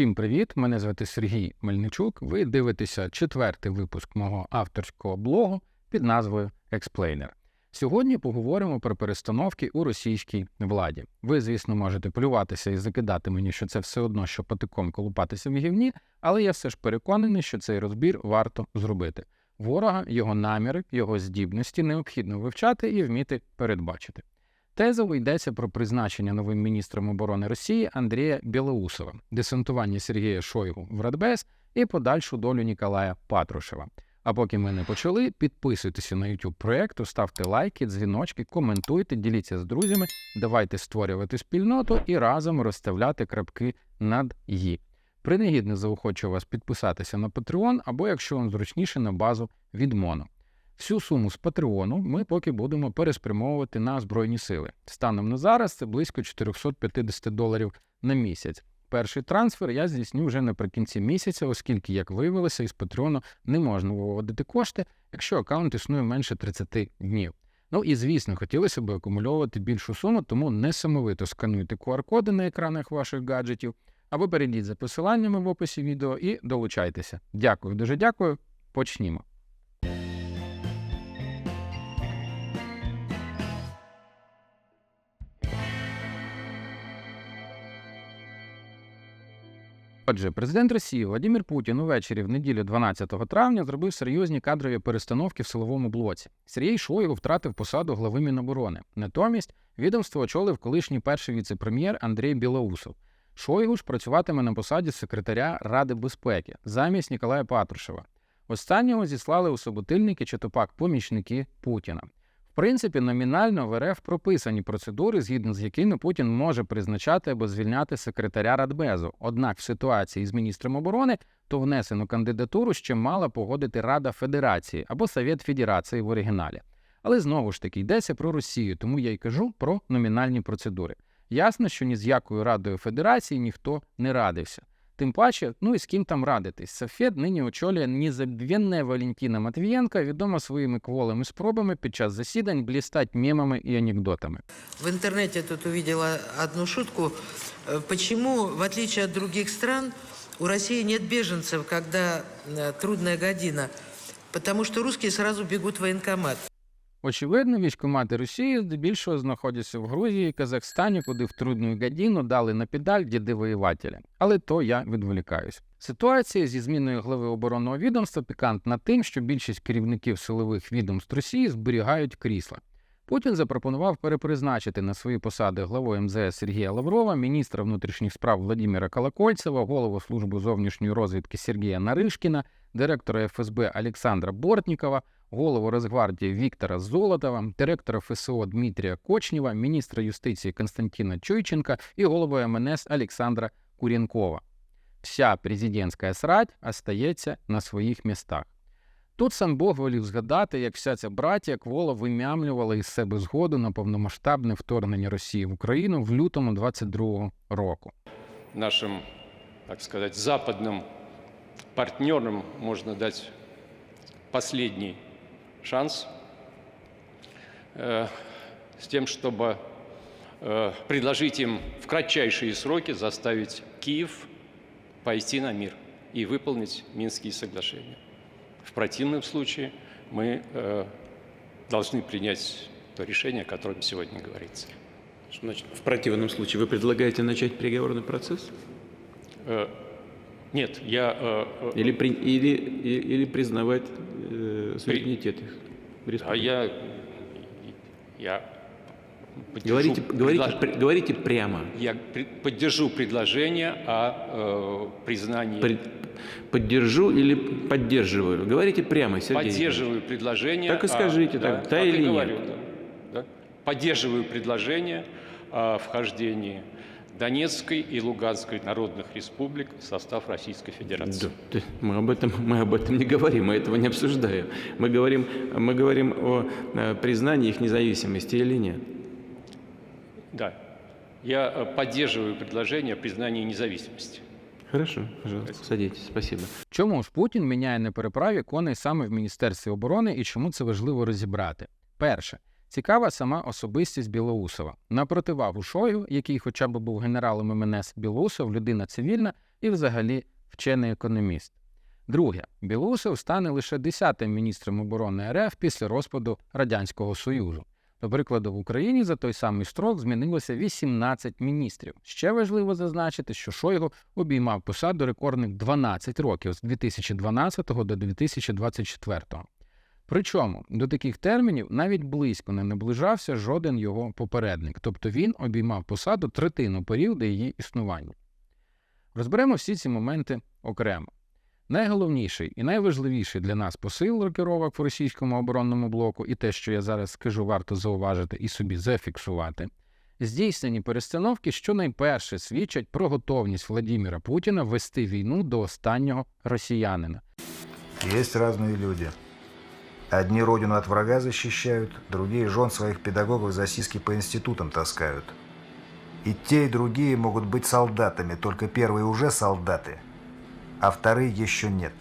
Всім привіт! Мене звати Сергій Мельничук. Ви дивитеся четвертий випуск мого авторського блогу під назвою Explainer. Сьогодні поговоримо про перестановки у російській владі. Ви, звісно, можете плюватися і закидати мені, що це все одно, що патиком колупатися в гівні, але я все ж переконаний, що цей розбір варто зробити. Ворога, його наміри, його здібності необхідно вивчати і вміти передбачити. Тезово йдеться про призначення новим міністром оборони Росії Андрія Білоусова, десантування Сергія Шойгу в Радбез і подальшу долю Ніколая Патрушева. А поки ми не почали, підписуйтеся на YouTube проєкту, ставте лайки, дзвіночки, коментуйте, діліться з друзями, давайте створювати спільноту і разом розставляти крапки над «і». Принагідно заохочую вас підписатися на Patreon або, якщо вам зручніше, на базу від Моно. Всю суму з Патреону ми поки будемо переспрямовувати на Збройні сили. Станом на зараз це близько 450 доларів на місяць. Перший трансфер я здійсню вже наприкінці місяця, оскільки, як виявилося, із Патреону не можна виводити кошти, якщо аккаунт існує менше 30 днів. Ну і звісно, хотілося б акумульовувати більшу суму, тому несамовито скануйте QR-коди на екранах ваших гаджетів або перейдіть за посиланнями в описі відео і долучайтеся. Дякую, дуже дякую. Почнімо. Отже, президент Росії Владимир Путін увечері в неділю 12 травня зробив серйозні кадрові перестановки в силовому блоці. Сергій Шойгу втратив посаду глави Міноборони. Натомість відомство очолив колишній перший віце-прем'єр Андрій Білоусов. Шойгу ж працюватиме на посаді секретаря Ради безпеки замість Ніколая Патрушева. Останнього зіслали у суботильники чи то пак помічники Путіна. В принципі, номінально в РФ прописані процедури, згідно з якими Путін може призначати або звільняти секретаря Радбезу. Однак в ситуації з міністром оборони то внесену кандидатуру ще мала погодити Рада Федерації або Совєт Федерації в оригіналі. Але знову ж таки йдеться про Росію, тому я й кажу про номінальні процедури. Ясно, що ні з якою Радою Федерації ніхто не радився. Тим паче, ну і з ким там радитись. Софет нині очолює незабвенна Валентина Матвієнка, відома своїми кволими спробами під час засідань блістать мемами і анекдотами. В интернете тут увидела одну шутку. Э, Почему, в отличие от других стран, у России нет беженцев, когда э, трудная година? Потому что русские сразу бегут в военкомат. Очевидно, військкомати Росії здебільшого знаходяться в Грузії і Казахстані, куди в трудну годину дали на педаль діди воювателя. Але то я відволікаюсь. Ситуація зі зміною глави оборонного відомства пікантна тим, що більшість керівників силових відомств Росії зберігають крісла. Путін запропонував перепризначити на свої посади главою МЗС Сергія Лаврова, міністра внутрішніх справ Владимира Колокольцева, голову служби зовнішньої розвідки Сергія Наришкіна, директора ФСБ Олександра Бортнікова, голову Росгвардії Віктора Золотова, директора ФСО Дмитрія Кочнєва, міністра юстиції Константина Чуйченка і голову МНС Олександра Куренкова. Вся президентська срать остається на своїх містах. Тут сам Бог волів згадати, як вся ця братія квола вимямлювала із себе згоду на повномасштабне вторгнення Росії в Україну в лютому 22-го року. нашим, так сказать, западным партнерам можно дать последний шанс э, с тем, чтобы э, предложить им в кратчайшие сроки заставить Киев пойти на мир и выполнить Минские соглашения. В противном случае мы э, должны принять то решение, о котором сегодня говорится. Что значит, в противном случае вы предлагаете начать переговорный процесс? Э, Нет, я э, э, Или, при- или, или признавать э, суверенитет их? А республики? я, я поддержу Говорите, говорите, предлож- пр- говорите прямо. я при- поддержу предложение о э, признании. Пред- Поддержу или поддерживаю? Говорите прямо, Сергей. поддерживаю предложение. Так и скажите, так, да и или нет? говорю, да, да. Поддерживаю предложение о вхождении Донецкой и Луганской народных республик в состав Российской Федерации. Да, ты- мы, об этом, мы об этом не говорим, мы этого не обсуждаем. Мы говорим, мы говорим о э, признании их независимости или нет. Да. Я э, поддерживаю предложение о признании независимости. Хорошо, пожалуйста, садитесь, спасибо. Чому ж Путін міняє на переправі коней саме в Міністерстві оборони і чому це важливо розібрати? Перше, цікава сама особистість Білоусова. На противагу Шойгу, який хоча б був генералом МНС Білоусов, людина цивільна, і взагалі вчений економіст. Друге, Білоусов стане лише 10-тим міністром оборони РФ після розпаду Радянського Союзу. До прикладу, в Україні за той самий строк змінилося 18 міністрів. Ще важливо зазначити, що Шойгу обіймав посаду рекордних 12 років з 2012 до 2024. Причому до таких термінів навіть близько не наближався жоден його попередник, тобто він обіймав посаду третину періоду її існування. Розберемо всі ці моменти окремо. Найголовніший і найважливіший для нас посил рокировок в російському оборонному блоку, і те, що я зараз скажу, варто зауважити і собі зафіксувати. Здійснені перестановки щонайперше свідчать про готовність Владіміра Путіна вести війну до останнього росіянина. Есть разные люди. Одни родину от врага защищают, другие жен своих педагогов за сиськи по институтам таскают. И те, и другие могут быть солдатами, только первые уже солдаты, а вторые еще нет.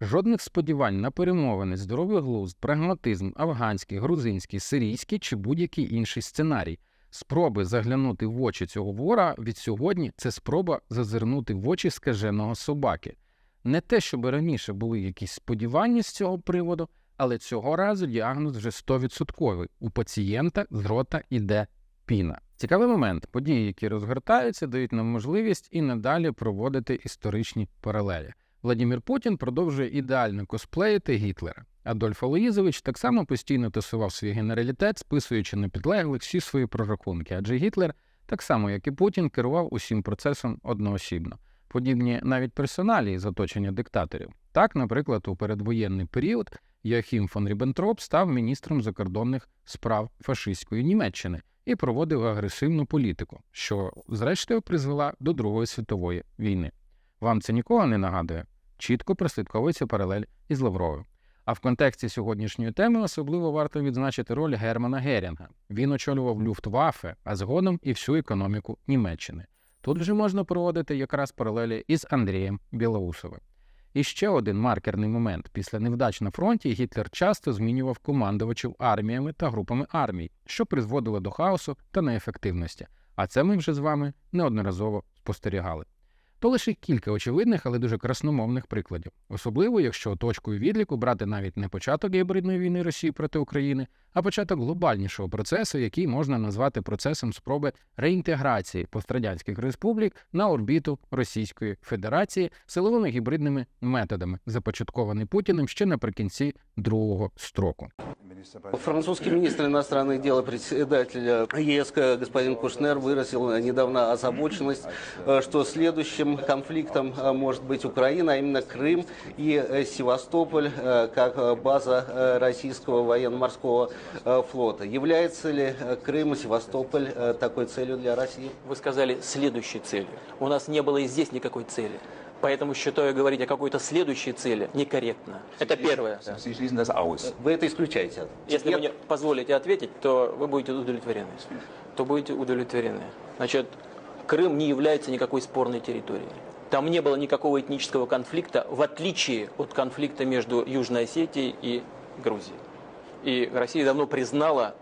Жодних сподівань на перемовини, здоровий глузд, прагматизм, афганський, грузинський, сирійський чи будь-який інший сценарій. Спроби заглянути в очі цього вора від сьогодні це спроба зазирнути в очі скаженого собаки. Не те, щоб раніше були якісь сподівання з цього приводу, але цього разу діагноз вже 100%. У пацієнта з рота іде піна. Цікавий момент. Події, які розгортаються, дають нам можливість і надалі проводити історичні паралелі. Владимир Путін продовжує ідеально косплеїти Гітлера. Адольф Алоїзович так само постійно тасував свій генералітет, списуючи на підлеглих всі свої прорахунки, адже Гітлер, так само як і Путін, керував усім процесом одноосібно. Подібні навіть персоналі з оточення диктаторів. Так, наприклад, у передвоєнний період Йоахім фон Ріббентроп став міністром закордонних справ фашистської Німеччини і проводив агресивну політику, що, зрештою, призвела до Другої світової війни. Вам це нікого не нагадує? Чітко прослідковується паралель із Лавровим. А в контексті сьогоднішньої теми особливо варто відзначити роль Германа Герінга. Він очолював Люфтваффе, а згодом і всю економіку Німеччини. Тут вже можна проводити якраз паралелі із Андрієм Білоусовим. І ще один маркерний момент: після невдач на фронті Гітлер часто змінював командувачів арміями та групами армій, що призводило до хаосу та неефективності. А це ми вже з вами неодноразово спостерігали. То лише кілька очевидних, але дуже красномовних прикладів, особливо якщо точкою відліку брати навіть не початок гібридної війни Росії проти України, а початок глобальнішого процесу, який можна назвати процесом спроби реінтеграції пострадянських республік на орбіту Російської Федерації силовими гібридними методами, започаткований Путіним ще наприкінці другого строку. Французский министр иностранных дел, председатель ЕС господин Кушнер выразил недавно озабоченность, э, что следующим конфликтом э, может быть Украина, а именно Крым и э, Севастополь э, как э, база э, российского военно-морского э, флота. Является ли э, Крым и Севастополь э, такой целью для России? Вы сказали следующей целью. У нас не было и здесь никакой цели. Поэтому считаю говорить о какой-то следующей цели некорректно. Это первое. Вы это исключаете? Если Нет? вы мне позволите ответить, то вы будете удовлетворены. То будете удовлетворены. Значит, Крым не является никакой спорной территорией. Там не было никакого этнического конфликта, в отличие от конфликта между Южной Осетией и Грузией. И Россия давно признала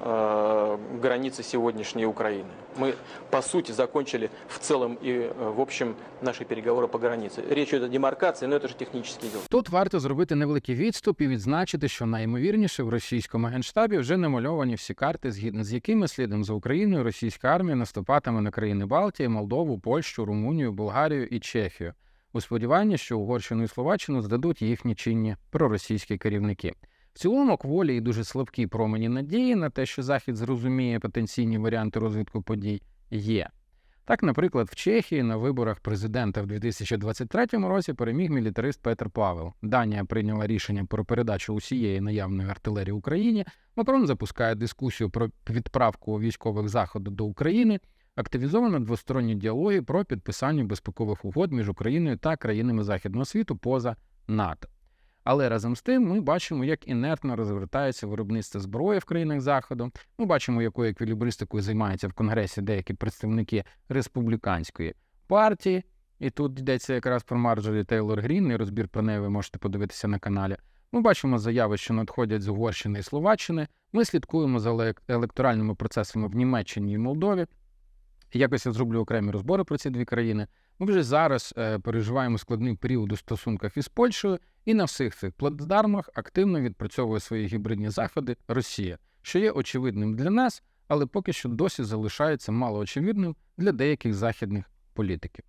э, границы сегодняшней Украины. Мы, по сути, закончили в целом и э, в общем наши переговоры по границе. Речь идет о демаркации, но это же технические дела. Тут варто зробити невеликий відступ і відзначити, що найімовірніше в російському генштабі вже намальовані всі карти, згідно з якими слідом за Україною російська армія наступатиме на країни Балтії, Молдову, Польщу, Румунію, Болгарію і Чехію у сподіванні, що Угорщину і Словаччину здадуть їхні чинні проросійські керівники. Цілому кволі і дуже слабкі промені надії на те, що Захід зрозуміє потенційні варіанти розвитку подій, є. Так, наприклад, в Чехії на виборах президента в 2023 році переміг мілітарист Петр Павел. Данія прийняла рішення про передачу усієї наявної артилерії Україні. Макрон запускає дискусію про відправку військових заходів до України. Активізовано двосторонні діалоги про підписання безпекових угод між Україною та країнами західного світу поза НАТО. Але разом з тим ми бачимо, як інертно розвертається виробництво зброї в країнах Заходу. Ми бачимо, якою еквілібристикою займаються в Конгресі деякі представники республіканської партії. І тут йдеться якраз про Марджорі Тейлор Грін, і розбір про неї ви можете подивитися на каналі. Ми бачимо заяви, що надходять з Угорщини і Словаччини. Ми слідкуємо за електоральними процесами в Німеччині і Молдові. Якось я зроблю окремі розбори про ці дві країни. Ми вже зараз е, переживаємо складний період у стосунках із Польщею, і на всіх цих плацдармах активно відпрацьовує свої гібридні заходи Росія, що є очевидним для нас, але поки що досі залишається малоочевидним для деяких західних політиків.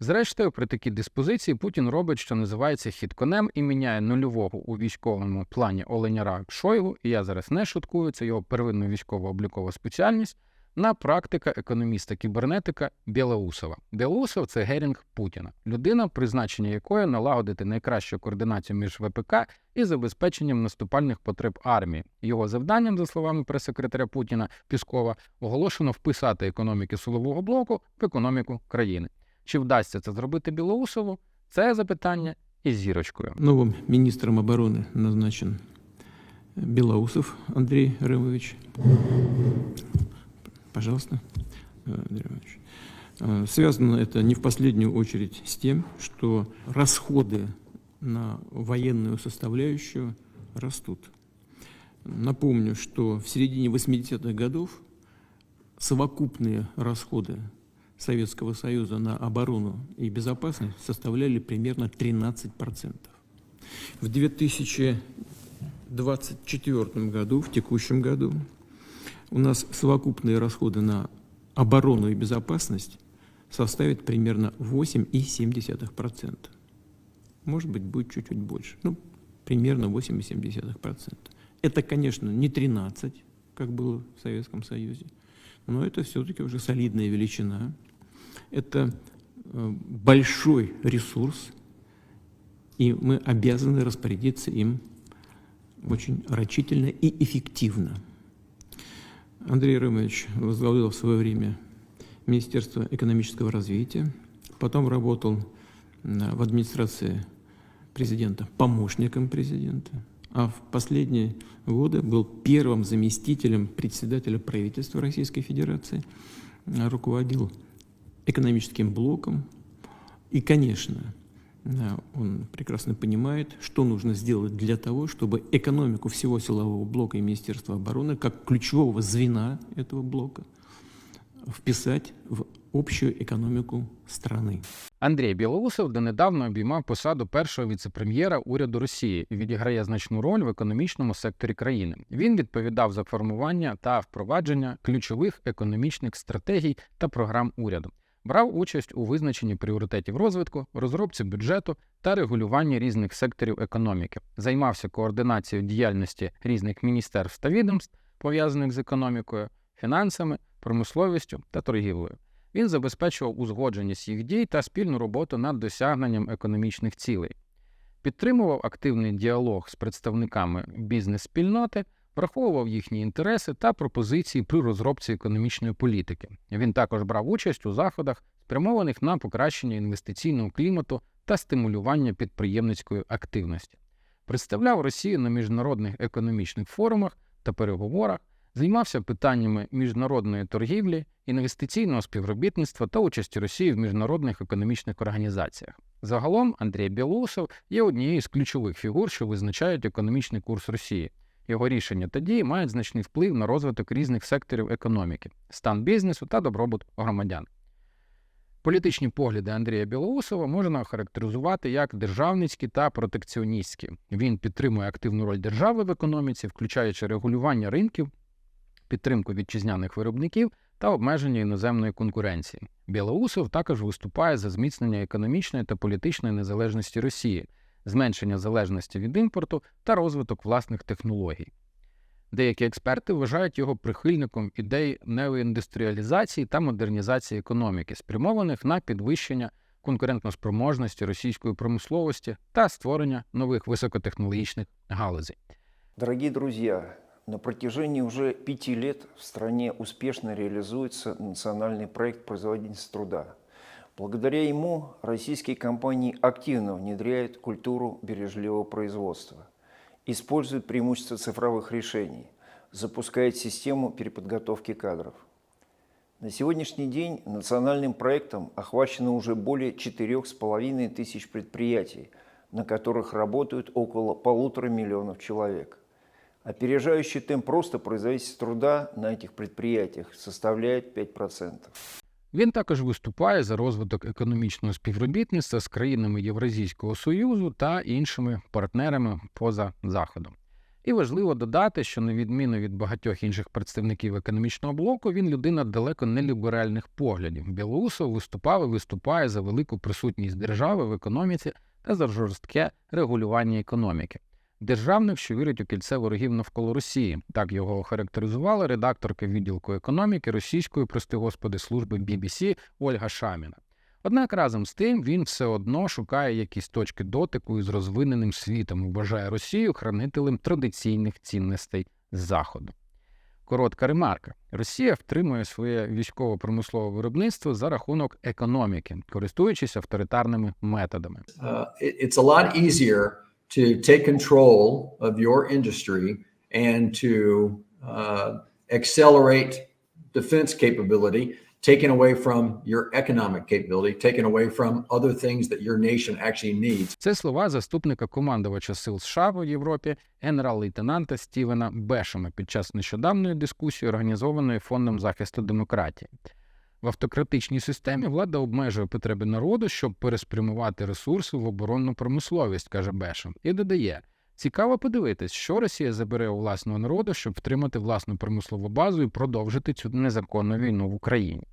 Зрештою, при такій диспозиції Путін робить, що називається хід конем і міняє нульового у військовому плані Оленяра Шойгу, і я зараз не шуткую, це його первинна військово-облікова спеціальність, на практика економіста-кібернетика Білоусова. Білоусов це Герінг Путіна, людина, призначення якої налагодити найкращу координацію між ВПК і забезпеченням наступальних потреб армії. Його завданням, за словами прес-секретаря Путіна Піскова, оголошено вписати економіки силового блоку в економіку країни. Чи вдасться це зробити Білоусову? Це запитання із зірочкою. Новым министром обороны назначен Белоусов Андрей Рымович. Пожалуйста, э, Андрей Рымович. Э, Связано это не в последнюю очередь с тем, что расходы на военную составляющую растут. Напомню, что в середине 80-х годов совокупные расходы Советского Союза на оборону и безопасность составляли примерно 13%. В 2024 году, в текущем году, у нас совокупные расходы на оборону и безопасность составят примерно 8,7%. Может быть, будет чуть-чуть больше. Ну, примерно 8,7%. Это, конечно, не 13, как было в Советском Союзе, но это все-таки уже солидная величина. Это э, большой ресурс, и мы обязаны распорядиться им очень рачительно и эффективно. Андрей Рымович возглавлял в свое время Министерство экономического развития, потом работал на- в администрации президента помощником президента, а в последние годы был первым заместителем председателя правительства Российской Федерации, а, руководил экономическим блоком. И, конечно, он прекрасно понимает, что нужно сделать для того, чтобы экономику всего силового блока и Министерства обороны, как ключевого звена этого блока, вписать в общую экономику страны. Андрій Білоусов донедавна обіймав посаду першого віцепрем'єра уряду Росії і відіграє значну роль в економічному секторі країни. Він відповідав за формування та впровадження ключових економічних стратегій та програм уряду. Брав участь у визначенні пріоритетів розвитку, розробці бюджету та регулюванні різних секторів економіки. Займався координацією діяльності різних міністерств та відомств, пов'язаних з економікою, фінансами, промисловістю та торгівлею. Він забезпечував узгодженість їх дій та спільну роботу над досягненням економічних цілей, підтримував активний діалог з представниками бізнес-спільноти, враховував їхні інтереси та пропозиції при розробці економічної політики. Він також брав участь у заходах, спрямованих на покращення інвестиційного клімату та стимулювання підприємницької активності. Представляв Росію на міжнародних економічних форумах та переговорах, займався питаннями міжнародної торгівлі, інвестиційного співробітництва та участі Росії в міжнародних економічних організаціях. Загалом Андрій Білоусов є однією з ключових фігур, що визначають економічний курс Росії. Його рішення та дії мають значний вплив на розвиток різних секторів економіки, стан бізнесу та добробут громадян. Політичні погляди Андрія Білоусова можна охарактеризувати як державницькі та протекціоністські. Він підтримує активну роль держави в економіці, включаючи регулювання ринків, підтримку вітчизняних виробників та обмеження іноземної конкуренції. Білоусов також виступає за зміцнення економічної та політичної незалежності Росії, зменшення залежності від імпорту та розвиток власних технологій. Деякі експерти вважають його прихильником ідей неоіндустріалізації та модернізації економіки, спрямованих на підвищення конкурентноспроможності російської промисловості та створення нових високотехнологічних галузей. Дорогие друзья, на протяжении уже пяти лет в стране успешно реализуется национальный проект производительности труда. Благодаря ему российские компании активно внедряют культуру бережливого производства, используют преимущества цифровых решений, запускают систему переподготовки кадров. На сегодняшний день национальным проектом охвачено уже более 4,5 тысяч предприятий, на которых работают около полутора миллионов человек. Опережающий темп роста производительности труда на этих предприятиях составляет 5%. Він також виступає за розвиток економічного співробітництва з країнами Євразійського Союзу та іншими партнерами поза Заходом. І важливо додати, що на відміну від багатьох інших представників економічного блоку, він людина далеко не ліберальних поглядів. Білоусов виступав і виступає за велику присутність держави в економіці та за жорстке регулювання економіки. Державник, що вірить у кільце ворогів навколо Росії, так його охарактеризувала редакторка відділку економіки російської, прости господи, служби BBC Ольга Шаміна. Однак разом з тим він все одно шукає якісь точки дотику із розвиненим світом вважає Росію хранителем традиційних цінностей Заходу. Коротка ремарка: Росія втримує своє військово-промислове виробництво за рахунок економіки, користуючись авторитарними методами. uh, it- it's a lot easier to take control of your industry and to uh, accelerate defense capability, taken away from your economic capability, taken away from other things that your nation actually needs. Це слова заступника командувача сил США в Європі, генерал-лейтенанта Стівена Бешема під час нещодавньої дискусії, організованої фондом захисту демократії. В автократичній системі влада обмежує потреби народу, щоб переспрямувати ресурси в оборонну промисловість, каже Бешем, і додає: цікаво подивитись, що Росія забере у власного народу, щоб втримати власну промислову базу і продовжити цю незаконну війну в Україні.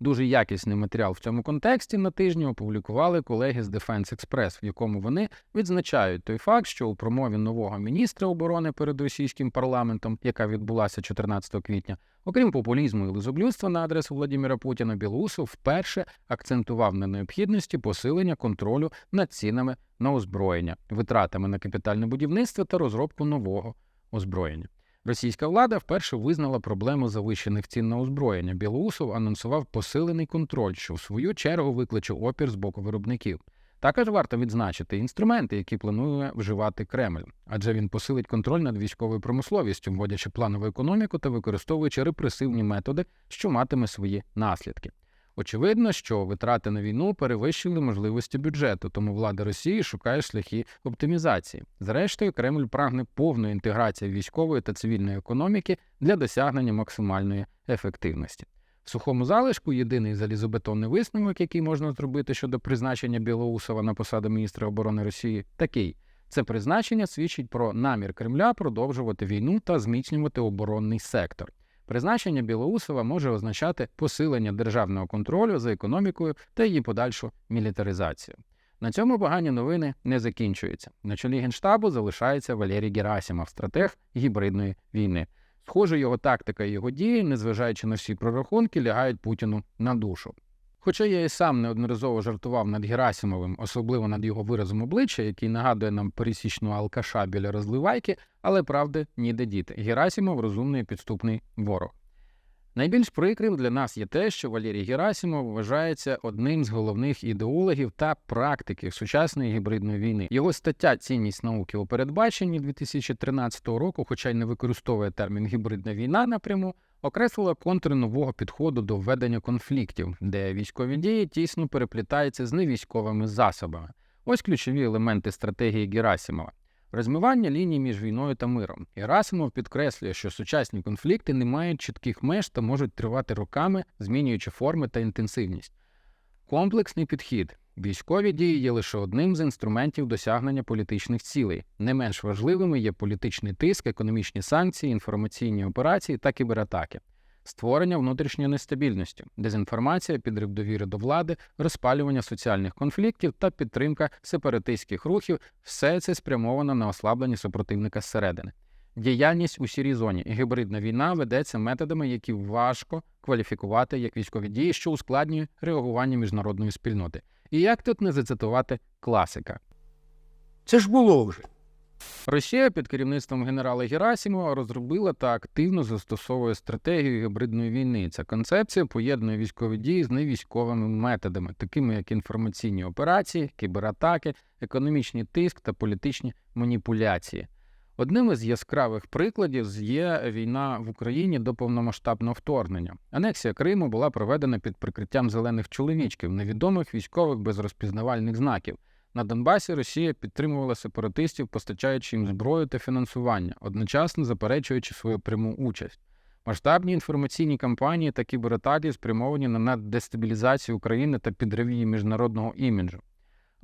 Дуже якісний матеріал в цьому контексті на тижні опублікували колеги з Defense Express, в якому вони відзначають той факт, що у промові нового міністра оборони перед російським парламентом, яка відбулася 14 квітня, окрім популізму і лизоблюдства на адресу Владимира Путіна, Білоусов вперше акцентував на необхідності посилення контролю над цінами на озброєння, витратами на капітальне будівництво та розробку нового озброєння. Російська влада вперше визнала проблему завищених цін на озброєння. Білоусов анонсував посилений контроль, що в свою чергу викличе опір з боку виробників. Також варто відзначити інструменти, які планує вживати Кремль, адже він посилить контроль над військовою промисловістю, вводячи планову економіку та використовуючи репресивні методи, що матиме свої наслідки. Очевидно, що витрати на війну перевищили можливості бюджету, тому влада Росії шукає шляхи оптимізації. Зрештою, Кремль прагне повної інтеграції військової та цивільної економіки для досягнення максимальної ефективності. В сухому залишку єдиний залізобетонний висновок, який можна зробити щодо призначення Білоусова на посаду міністра оборони Росії, такий: це призначення свідчить про намір Кремля продовжувати війну та зміцнювати оборонний сектор. Призначення Білоусова може означати посилення державного контролю за економікою та її подальшу мілітаризацію. На цьому погані новини не закінчуються. На чолі генштабу залишається Валерій Герасимов, стратег гібридної війни. Схоже, його тактика і його дії, незважаючи на всі прорахунки, лягають Путіну на душу. Хоча я і сам неодноразово жартував над Герасимовим, особливо над його виразом обличчя, який нагадує нам пересічного алкаша біля розливайки, але правди ніде діти. Герасимов розумний підступний ворог. Найбільш прикрим для нас є те, що Валерій Герасимов вважається одним з головних ідеологів та практиків сучасної гібридної війни. Його стаття Цінність науки у передбаченні 2013 року, хоча й не використовує термін гібридна війна напряму, окреслила контри нового підходу до введення конфліктів, де військові дії тісно переплітаються з невійськовими засобами. Ось ключові елементи стратегії Герасимова. Розмивання ліній між війною та миром. Герасимов підкреслює, що сучасні конфлікти не мають чітких меж та можуть тривати роками, змінюючи форми та інтенсивність. Комплексний підхід. Військові дії є лише одним з інструментів досягнення політичних цілей. Не менш важливими є політичний тиск, економічні санкції, інформаційні операції та кібератаки. Створення внутрішньої нестабільності, дезінформація, підрив довіри до влади, розпалювання соціальних конфліктів та підтримка сепаратистських рухів все це спрямовано на ослаблення супротивника зсередини. Діяльність у сірій зоні. Гібридна війна ведеться методами, які важко кваліфікувати як військові дії, що ускладнює реагування міжнародної спільноти. І як тут не зацитувати класика? Це ж було вже. Росія під керівництвом генерала Герасимова розробила та активно застосовує стратегію гібридної війни. Ця концепція поєднує військові дії з невійськовими методами, такими як інформаційні операції, кібератаки, економічний тиск та політичні маніпуляції. Одним із яскравих прикладів є війна в Україні до повномасштабного вторгнення. Анексія Криму була проведена під прикриттям зелених чоловічків, невідомих військових без розпізнавальних знаків. На Донбасі Росія підтримувала сепаратистів, постачаючи їм зброю та фінансування, одночасно заперечуючи свою пряму участь. Масштабні інформаційні кампанії та кібератаки спрямовані на дестабілізацію України та підрив її міжнародного іміджу.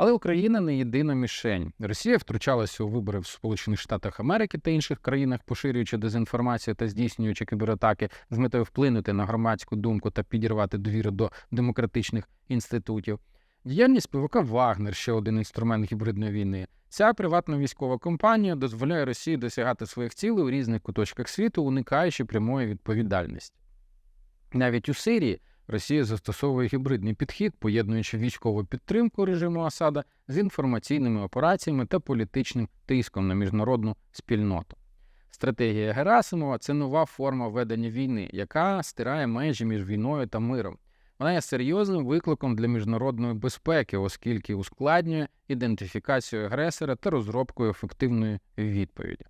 Але Україна не єдина мішень. Росія втручалася у вибори в Сполучених Штатах Америки та інших країнах, поширюючи дезінформацію та здійснюючи кібератаки з метою вплинути на громадську думку та підірвати довіру до демократичних інститутів. Діяльність ПВК Вагнер ще один інструмент гібридної війни. Ця приватна військова компанія дозволяє Росії досягати своїх цілей у різних куточках світу, уникаючи прямої відповідальності. Навіть у Сирії Росія застосовує гібридний підхід, поєднуючи військову підтримку режиму Асада з інформаційними операціями та політичним тиском на міжнародну спільноту. Стратегія Герасимова це нова форма ведення війни, яка стирає межі між війною та миром. Вона є серйозним викликом для міжнародної безпеки, оскільки ускладнює ідентифікацію агресора та розробкою ефективної відповіді.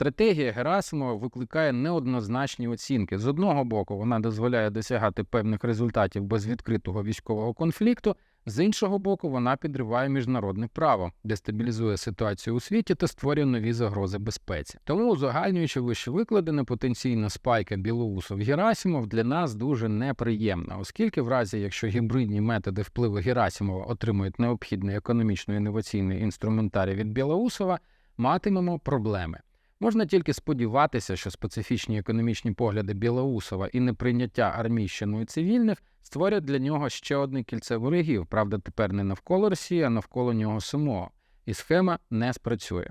Стратегія Герасимова викликає неоднозначні оцінки. З одного боку, вона дозволяє досягати певних результатів без відкритого військового конфлікту, з іншого боку, вона підриває міжнародне право, дестабілізує ситуацію у світі та створює нові загрози безпеці. Тому, узагальнюючи вище викладене, потенційна спайка Білоусов Герасимов для нас дуже неприємна, оскільки, в разі якщо гібридні методи впливу Герасимова отримують необхідний економічно-інноваційний інструментарій від Білоусова, матимемо проблеми. Можна тільки сподіватися, що специфічні економічні погляди Білоусова і неприйняття армійщиною цивільних створять для нього ще одне кільце ворогів, правда, тепер не навколо Росії, а навколо нього самого, і схема не спрацює.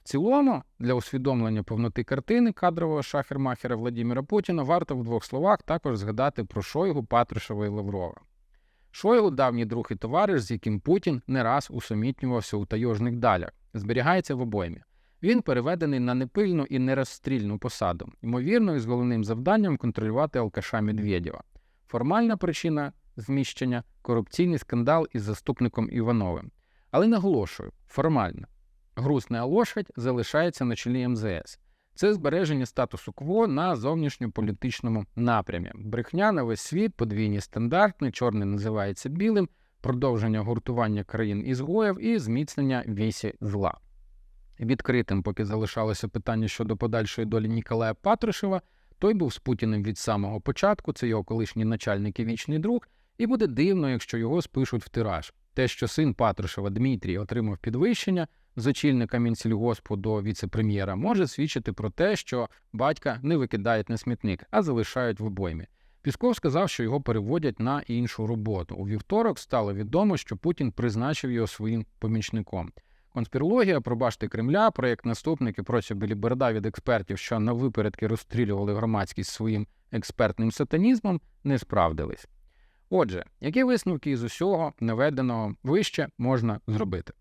В цілому, для усвідомлення повноти картини кадрового шахермахера Владимира Путіна варто в двох словах також згадати про Шойгу, Патрушева і Лаврова. Шойгу давній друг і товариш, з яким Путін не раз усамітнювався у тайожних далях, зберігається в обоймі. Він переведений на непильну і нерозстрільну посаду, ймовірно, із головним завданням контролювати алкаша Медведєва. Формальна причина зміщення корупційний скандал із заступником Івановим. Але наголошую, формально. Грусна лошадь залишається на чолі МЗС. Це збереження статусу кво на зовнішньополітичному напрямі. Брехня на весь світ, подвійні стандарти, чорне називається білим, продовження гуртування країн ізгоїв і зміцнення вісі зла. Відкритим, поки залишалося питання щодо подальшої долі Ніколая Патрушева, той був з Путіним від самого початку, це його колишній начальник і вічний друг, і буде дивно, якщо його спишуть в тираж. Те, що син Патрушева Дмитрій отримав підвищення з очільника Мінсільгоспу до віце-прем'єра, може свідчити про те, що батька не викидають на смітник, а залишають в обоймі. Пісков сказав, що його переводять на іншу роботу. У вівторок стало відомо, що Путін призначив його своїм помічником. Конспірологія, пробачте Кремля, проєкт наступники проти Біліберда від експертів, що на випередки розстрілювали громадськість своїм експертним сатанізмом, не справдились. Отже, які висновки із усього наведеного вище можна зробити?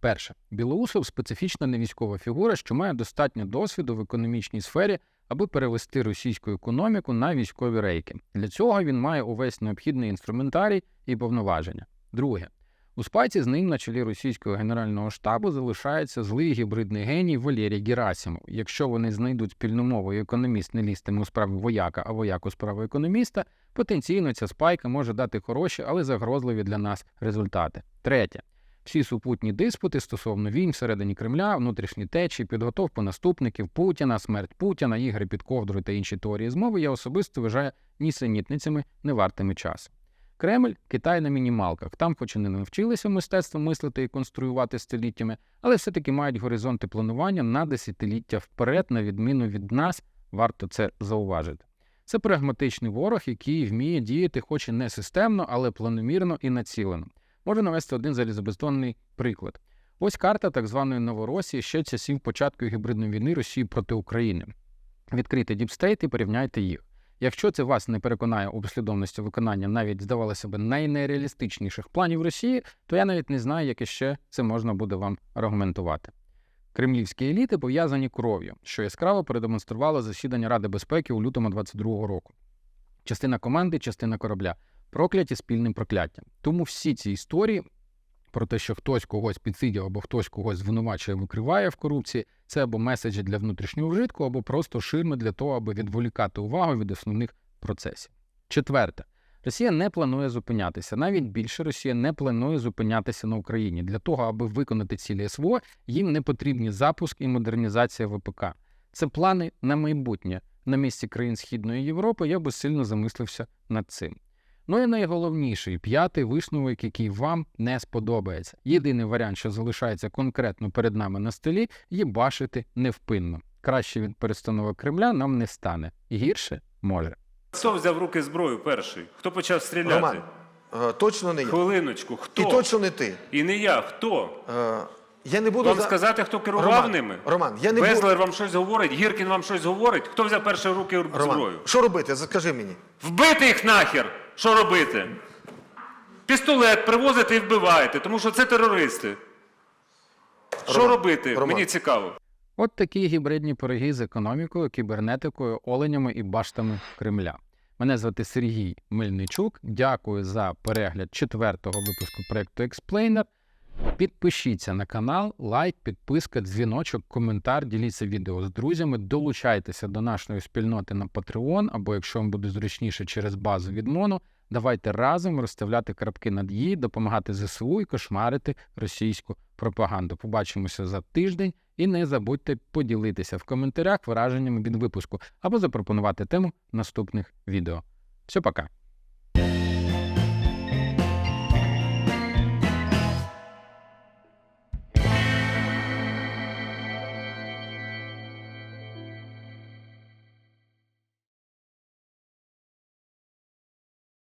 Перше, Білоусов специфічна невійськова фігура, що має достатньо досвіду в економічній сфері, аби перевести російську економіку на військові рейки. Для цього він має увесь необхідний інструментарій і повноваження. Друге, у спайці з ним на чолі російського генерального штабу залишається злий гібридний геній Валерій Герасимов. Якщо вони знайдуть спільну мову і економіст не лістиме у справи вояка, а вояк у справи економіста, потенційно ця спайка може дати хороші, але загрозливі для нас результати. Третє. Всі супутні диспути стосовно війн всередині Кремля, внутрішні течії, підготовку наступників Путіна, смерть Путіна, ігри під ковдрою та інші теорії змови я особисто вважаю нісенітницями невартими часу. Кремль Китай на мінімалках. Там, хоч і не навчилися мистецтво мислити і конструювати століттями, але все-таки мають горизонти планування на десятиліття вперед, на відміну від нас, варто це зауважити. Це прагматичний ворог, який вміє діяти, хоч і не системно, але планомірно і націлено. Можу навести один залізобетонний приклад. Ось карта так званої Новоросії ще часів початку гібридної війни Росії проти України. Відкрийте діпстейт і порівняйте їх. Якщо це вас не переконає у послідовності виконання навіть здавалося б найнереалістичніших планів Росії, то я навіть не знаю, як іще це можна буде вам аргументувати. Кремлівські еліти пов'язані кров'ю, що яскраво продемонструвало засідання Ради безпеки у лютому 22-го року. Частина команди, частина корабля, прокляті спільним прокляттям. Тому всі ці історії про те, що хтось когось підсидів або хтось когось звинувачує, викриває в корупції, це або меседжі для внутрішнього вжитку, або просто ширми для того, аби відволікати увагу від основних процесів. Четверте, Росія не планує зупинятися. Навіть більше Росія не планує зупинятися на Україні. Для того, аби виконати цілі СВО, їм не потрібні запуск і модернізація ВПК. Це плани на майбутнє, на місці країн Східної Європи, я би сильно замислився над цим. Ну і найголовніший п'ятий висновок, який вам не сподобається. Єдиний варіант, що залишається конкретно перед нами на столі, є бачити невпинно. Краще від перестановок Кремля нам не стане. Гірше може. Хто взяв руки зброю перший? Хто почав стріляти? Роман, е, точно не я. Хвилиночку, хто? І точно не ти. І не я, хто? Е, Я не буду Вам за- сказати, хто керував Роман, ними? Роман, я не буду. Вам щось говорить, Гіркін вам щось говорить. Хто взяв перший в руки зброю? Роман, що робити? Скажи мені. Вбити їх нахер! Що робити? Пістолет привозите і вбиваєте, тому що це терористи. Що Роман, робити? Роман. Мені цікаво. От такі гібридні пироги з економікою, кібернетикою, оленями і баштами Кремля. Мене звати Сергій Мельничук. Дякую за перегляд четвертого випуску проекту Explainer. Підпишіться на канал, лайк, підписка, дзвіночок, коментар, діліться відео з друзями, долучайтеся до нашої спільноти на Patreon, або якщо вам буде зручніше через базу від Моно, давайте разом розставляти крапки над «і», допомагати ЗСУ і кошмарити російську пропаганду. Побачимося за тиждень і не забудьте поділитися в коментарях враженнями від випуску або запропонувати тему наступних відео. Все, пока.